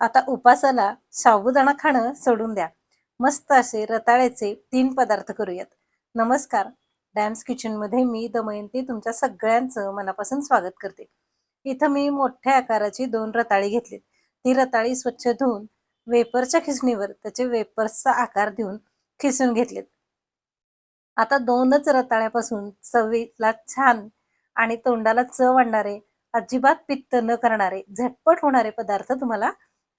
आता उपासाला साबुदाणा खाणं सोडून द्या. मस्त असे रताळ्याचे तीन पदार्थ करूयात. नमस्कार. डॅम्स किचनमध्ये मी दमयंती तुमच्या सगळ्यांचं मनापासून स्वागत करते. इथं मी मोठ्या आकाराची दोन रताळी घेतली ती रताळी स्वच्छ धुवून वेपरच्या खिसणीवर त्याचे वेपर्सचा आकार देऊन खिसून घेतलेत. आता दोनच रताळ्यापासून चवीला छान आणि तोंडाला चव आणणारे अजिबात पित्त न करणारे झटपट होणारे पदार्थ तुम्हाला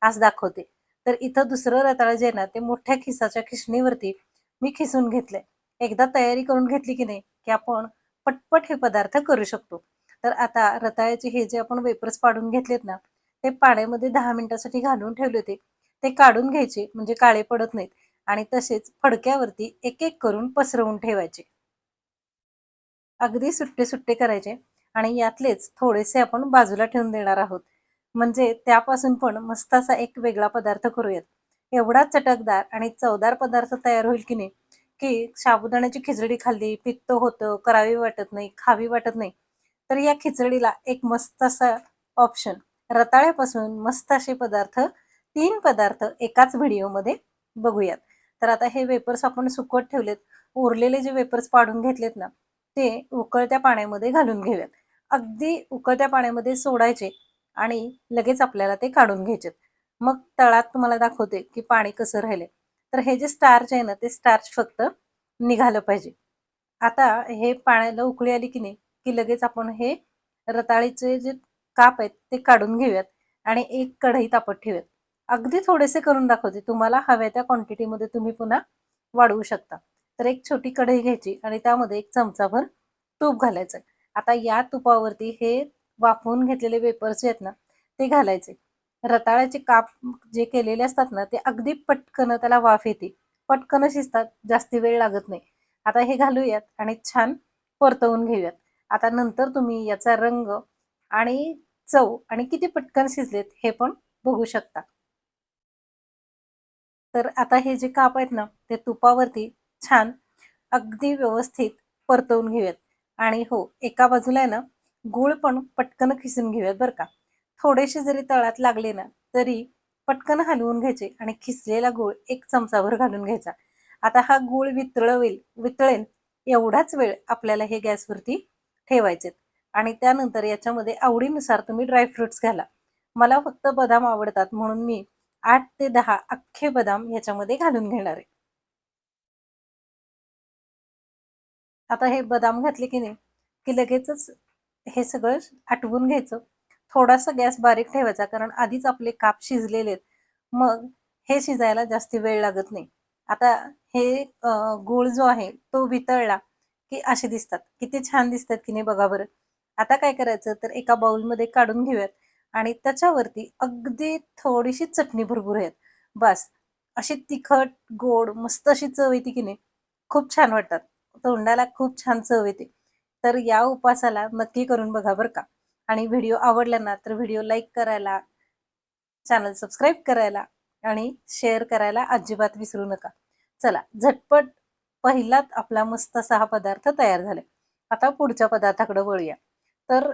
आज दाखवते. तर इथं दुसरं रताळ जे ना ते मोठ्या खिसाच्या खिसणीवरती मी खिसून घेतलंय. एकदा तयारी करून घेतली की नाही की आपण पटपट हे पदार्थ करू शकतो. तर आता रताळ्याचे हे जे आपण वेपर्स पाडून घेतलेत ना ते पाण्यामध्ये दहा मिनिटासाठी घालून ठेवले होते. ते काढून घ्यायचे म्हणजे काळे पडत नाहीत. आणि तसेच फडक्यावरती एक एक करून पसरवून ठेवायचे. अगदी सुट्टे सुट्टे करायचे. आणि यातलेच थोडेसे आपण बाजूला ठेवून देणार आहोत. म्हणजे त्यापासून पण मस्त असा एक वेगळा पदार्थ करूयात. एवढा चटकदार आणि चवदार पदार्थ तयार होईल की नाही की साबुदाण्याची खिचडी खाल्ली पित्त होतं करावी वाटत नाही खावी वाटत नाही तर या खिचडीला एक मस्त असा ऑप्शन रताळ्यापासून मस्त असे पदार्थ तीन पदार्थ एकाच व्हिडिओमध्ये बघूयात. तर आता हे वेपर्स आपण सुकवत ठेवलेत. उरलेले जे वेपर्स पाडून घेतलेत ना ते उकळत्या पाण्यामध्ये घालून घेऊयात. अगदी उकळत्या पाण्यामध्ये सोडायचे आणि लगेच आपल्याला ते काढून घ्यायचे मग तळात तुम्हाला दाखवते की पाणी कसं राहिले तर हे जे स्टार्च आहे ना ते स्टार्च फक्त निघालं पाहिजे. आता हे पाण्याला उकळी आली की नाही की लगेच आपण हे रताळीचे जे काप आहेत ते काढून घेऊयात आणि एक कढई तापत ठेवूयात. अगदी थोडेसे करून दाखवते. तुम्हाला हव्या त्या क्वांटिटीमध्ये तुम्ही पुन्हा वाढवू शकता. तर एक छोटी कढई घ्यायची आणि त्यामध्ये एक चमचाभर तूप घालायचं आता या तुपावरती हे वाफवून घेतलेले वेपर्स जे आहेत ना ते घालायचे. रताळ्याचे काप जे केलेले असतात ना ते अगदी पटकन त्याला वाफ येते. पटकन शिजतात जास्ती वेळ लागत नाही. आता हे घालूयात आणि छान परतवून घेऊयात. आता नंतर तुम्ही याचा रंग आणि चव आणि किती पटकन शिजलेत हे पण बघू शकता. तर आता हे जे काप आहेत ना ते तुपावरती छान अगदी व्यवस्थित परतवून घेऊयात. आणि हो एका बाजूला आहे ना गूळ पण पटकन खिसून घेऊयात बरं का. थोडेसे जरी तळात लागले ना तरी पटकन हलवून घ्यायचे आणि खिसलेला गूळ एक चमचाभर घालून घ्यायचा. आता हा गूळ वितळवेल वितळेल एवढाच वेळ आपल्याला हे गॅसवरती ठेवायचे आणि त्यानंतर याच्यामध्ये आवडीनुसार तुम्ही ड्रायफ्रुट्स घाला. मला फक्त बदाम आवडतात म्हणून मी आठ ते दहा अख्खे बदाम याच्यामध्ये घालून घेणार आहे. आता हे बदाम घातले की नाही की लगेचच हे सगळं आटवून घ्यायचं. थोडासा गॅस बारीक ठेवायचा कारण आधीच आपले काप शिजलेले आहेत. मग हे शिजायला जास्त वेळ लागत नाही. आता हे गूळ जो आहे तो वितळला की असे दिसतात. किती छान दिसतात की नाही बघा बरं. आता काय करायचं तर एका बाउलमध्ये काढून घेऊयात. आणि त्याच्यावरती अगदी थोडीशी चटणी भरपूर आहेत. बस. अशी तिखट गोड मस्त अशी चव येते की नाही. खूप छान वाटतात. तोंडाला खूप छान चव येते. तर या उपासाला नक्की करून बघा बरं का. आणि व्हिडिओ आवडला ना तर व्हिडिओ लाईक करायला चॅनल सबस्क्राईब करायला आणि शेअर करायला अजिबात विसरू नका. चला झटपट पहिलाच आपला मस्त असा हा पदार्थ तयार झाले आता पुढच्या पदार्थाकडे वळूया. तर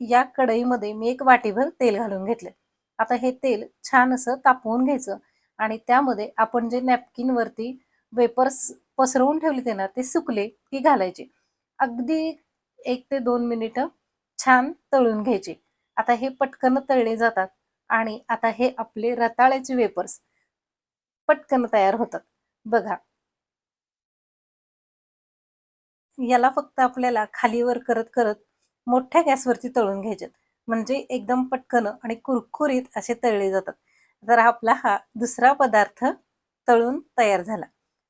या कढईमध्ये मी एक वाटीभर तेल घालून घेतले आता हे तेल छान असं तापवून घ्यायचं आणि त्यामध्ये आपण जे नॅपकिनवरती वेपर्स पसरवून ठेवले ते ना ते सुकले की घालायचे. अगदी एक ते दोन मिनिटं छान तळून घ्यायचे. आता हे पटकन तळले जातात आणि आता हे आपले रताळ्याचे वेपर्स पटकन तयार होतात. बघा. याला फक्त आपल्याला खालीवर करत करत मोठ्या गॅसवरती तळून घ्यायचे म्हणजे एकदम पटकन आणि कुरकुरीत असे तळले जातात. तर आपला हा दुसरा पदार्थ तळून तयार झाला.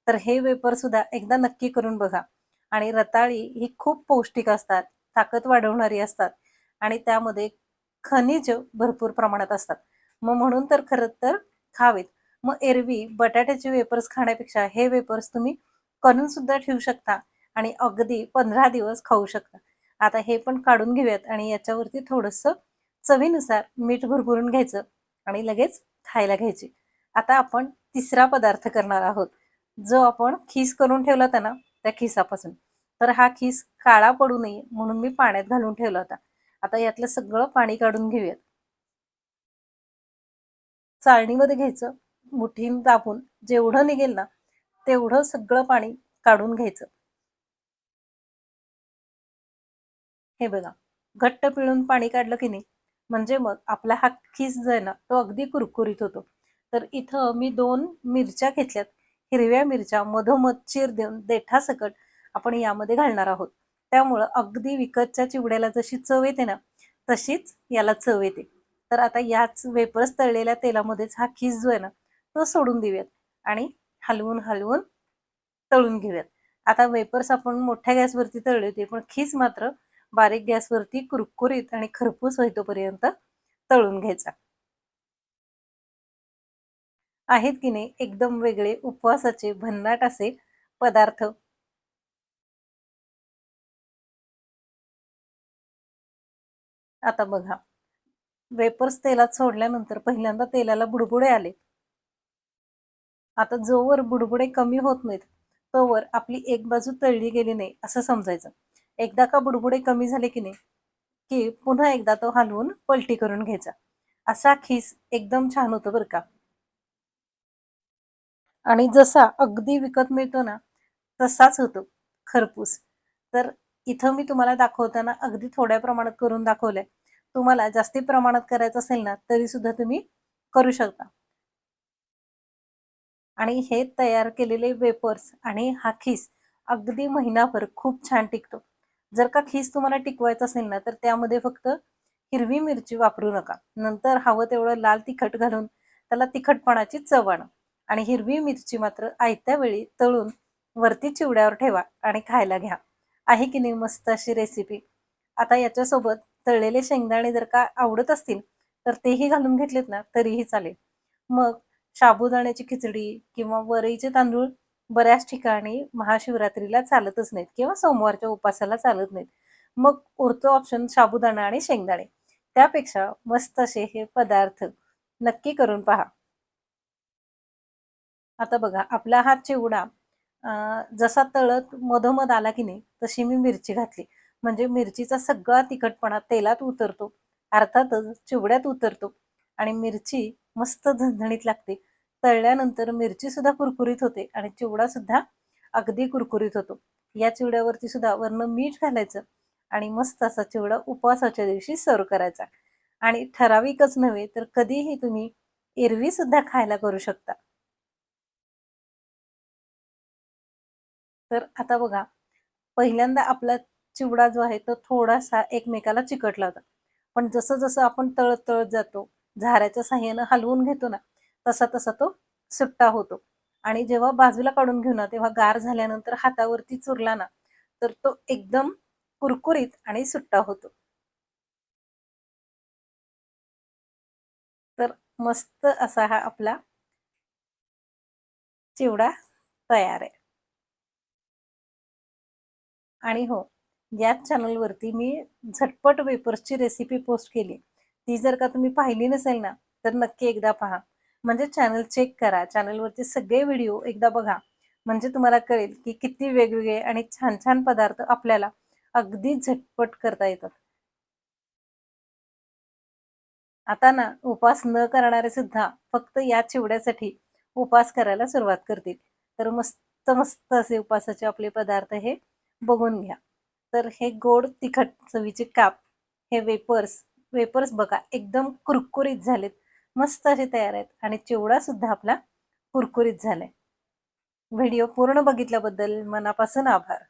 तर हे वेपर सुद्धा एकदा नक्की करून बघा. आणि रताळी ही खूप पौष्टिक असतात ताकद वाढवणारी असतात आणि त्यामध्ये खनिज भरपूर प्रमाणात असतात. मग म्हणून तर खरं तर खावेत. मग एरवी बटाट्याचे वेपर्स खाण्यापेक्षा हे वेपर्स तुम्ही करून सुद्धा ठेवू शकता आणि अगदी पंधरा दिवस खाऊ शकता. आता हे पण काढून घेऊयात आणि याच्यावरती थोडंसं चवीनुसार मीठ भरभरून घ्यायचं आणि लगेच खायला घ्यायची. आता आपण तिसरा पदार्थ करणार आहोत. जो आपण खीस करून ठेवला होता ना त्या खिसापासून. तर हा खिस काळा पडू नये म्हणून मी पाण्यात घालून ठेवला होता. आता यातलं सगळं पाणी काढून घेऊयात. चाळणीमध्ये घ्यायचं मुठीन दाबून जेवढं निघेल ना तेवढं सगळं पाणी काढून घ्यायचं. हे बघा घट्ट पिळून पाणी काढलं की नाही म्हणजे मग आपला हा खीस जो आहे ना तो अगदी कुरकुरीत होतो. तर इथं मी दोन मिरच्या घेतल्यात. हिरव्या मिरच्या मधोमध चीर देऊन देठासकट आपण यामध्ये घालणार आहोत. त्यामुळं अगदी विकतच्या चिवड्याला जशी चव येते ना तशीच याला चव येते. तर आता याच वेपर्स तळलेल्या तेलामध्येच हा खीस जो आहे ना तो सोडून देऊयात आणि हलवून हलवून तळून घेऊयात. आता वेपर्स आपण मोठ्या गॅसवरती तळले होते पण खीस मात्र बारीक गॅसवरती कुरकुरीत आणि खरपूस होईतोपर्यंत तळून घ्यायचा. आहेत की नाही एकदम वेगळे उपवासाचे भन्नाट असे पदार्थ. आता बघा वेपर्स तेलात सोडल्यानंतर पहिल्यांदा तेलाला बुडबुडे आले. आता जोवर बुडबुडे कमी होत नाहीत तोवर आपली एक बाजू तळली गेली नाही असं समजायचं. एकदा का बुडबुडे कमी झाले की नाही की पुन्हा एकदा तो हलवून पलटी करून घ्यायचा. असा खीस एकदम छान होतो बरं का. आणि जसा अगदी विकत मिळतो ना तसाच होतो खरपूस. तर इथं मी तुम्हाला दाखवताना अगदी थोड्या प्रमाणात करून दाखवलंय. तुम्हाला जास्ती प्रमाणात करायचं असेल ना तरी सुद्धा तुम्ही करू शकता. आणि हे तयार केलेले वेपर्स आणि हा खीस अगदी महिनाभर खूप छान टिकतो. जर का खीस तुम्हाला टिकवायचं असेल ना तर त्यामध्ये फक्त हिरवी मिरची वापरू नका. नंतर हवं तेवढं लाल तिखट घालून त्याला तिखटपणाची चव आणा. आणि हिरवी मिरची मात्र आयत्या वेळी तळून वरती चिवड्यावर ठेवा आणि खायला घ्या. आहे की नाही मस्त अशी रेसिपी आता याच्यासोबत तळलेले शेंगदाणे जर का आवडत असतील तर तेही घालून घेतलेत ना तरीही चालेल. मग साबुदाण्याची खिचडी किंवा वरईचे तांदूळ बऱ्याच ठिकाणी महाशिवरात्रीला चालतच नाहीत किंवा सोमवारच्या उपासाला चालत नाहीत. मग उरतो ऑप्शन साबुदाणा आणि शेंगदाणे. त्यापेक्षा मस्त असे हे पदार्थ नक्की करून पहा. आता बघा आपला हा चिवडा जसा तळत मधोमध आला की नाही तशी मी मिरची घातली. म्हणजे मिरचीचा सगळा तिखटपणा तेलात उतरतो अर्थातच चिवड्यात उतरतो आणि मिरची मस्त झणझणीत लागते. तळल्यानंतर मिरची सुद्धा कुरकुरीत होते आणि चिवडा सुद्धा अगदी कुरकुरीत होतो. या चिवड्यावरती सुद्धा वरण मीठ घालायचं आणि मस्त असा चिवडा उपवासाच्या दिवशी सर्व करायचा. आणि ठराविकच नव्हे तर कधीही तुम्ही एरवी सुद्धा खायला करू शकता. तर आता बघा पहिल्यांदा आपला चिवडा जो आहे तो थोडासा एकमेकाला चिकटला होता. पण जसं जसं आपण तळत तळत जातो झाऱ्याच्या साह्यानं हलवून घेतो ना तसा तसा तो सुट्टा होतो. आणि जेव्हा बाजूला काढून घेऊ ना तेव्हा गार झाल्यानंतर हातावरती चुरला ना तर तो एकदम कुरकुरीत आणि सुट्टा होतो. तर मस्त असा हा आपला चिवडा तयार आहे. आणि हो याच चॅनलवरती मी झटपट वेपर्सची रेसिपी पोस्ट केली. ती जर का तुम्ही पाहिली नसेल ना तर नक्की एकदा पहा. म्हणजे चॅनल चेक करा. चॅनलवरचे सगळे व्हिडिओ एकदा बघा. म्हणजे तुम्हाला कळेल की किती वेगवेगळे आणि छान छान पदार्थ आपल्याला अगदी झटपट करता येतात. आता ना उपास न करणारे सुद्धा फक्त या चिवड्यासाठी उपास करायला सुरुवात करतील. तर मस्त मस्त असे उपासाचे आपले पदार्थ हे बघून घ्या. तर हे गोड तिखट चवीचे काप हे वेपर्स वेपर्स बघा एकदम कुरकुरीत झालेत. मस्त असे तयार आहेत आणि चिवडा सुद्धा आपला कुरकुरीत झालाय. व्हिडिओ पूर्ण बघितल्याबद्दल मनापासून आभार.